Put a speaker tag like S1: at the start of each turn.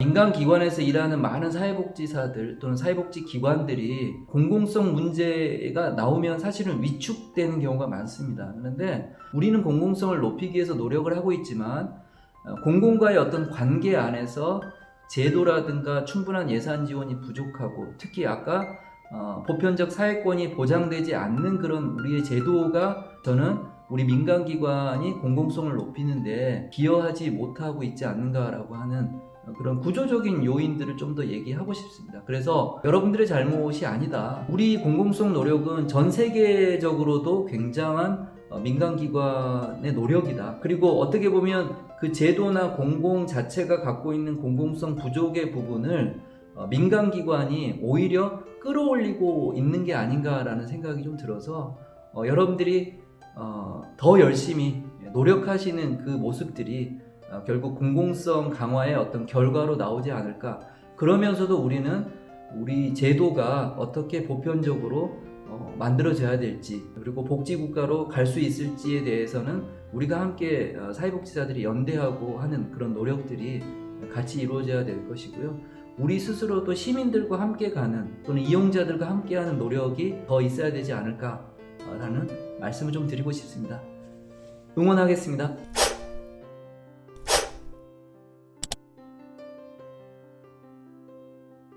S1: 민간 기관에서 일하는 많은 사회복지사들 또는 사회복지 기관들이 공공성 문제가 나오면 사실은 위축되는 경우가 많습니다. 그런데 우리는 공공성을 높이기 위해서 노력을 하고 있지만 어, 공공과의 어떤 관계 안에서 제도라든가 충분한 예산 지원이 부족하고 특히 아까 어, 보편적 사회권이 보장되지 않는 그런 우리의 제도가 저는 우리 민간기관이 공공성을 높이는데 기여하지 못하고 있지 않는가라고 하는 그런 구조적인 요인들을 좀 더 얘기하고 싶습니다. 그래서 여러분들의 잘못이 아니다. 우리 공공성 노력은 전 세계적으로도 굉장한 어, 민간기관의 노력이다. 그리고 어떻게 보면 그 제도나 공공 자체가 갖고 있는 공공성 부족의 부분을 어, 민간기관이 오히려 끌어올리고 있는 게 아닌가라는 생각이 좀 들어서 어, 여러분들이 어, 더 열심히 노력하시는 그 모습들이 어, 결국 공공성 강화의 어떤 결과로 나오지 않을까. 그러면서도 우리는 우리 제도가 어떻게 보편적으로 어, 만들어져야 될지 그리고 복지국가로 갈 수 있을지에 대해서는 우리가 함께 어, 사회복지사들이 연대하고 하는 그런 노력들이 같이 이루어져야 될 것이고요. 우리 스스로도 시민들과 함께 가는 또는 이용자들과 함께하는 노력이 더 있어야 되지 않을까라는 말씀을 좀 드리고 싶습니다. 응원하겠습니다.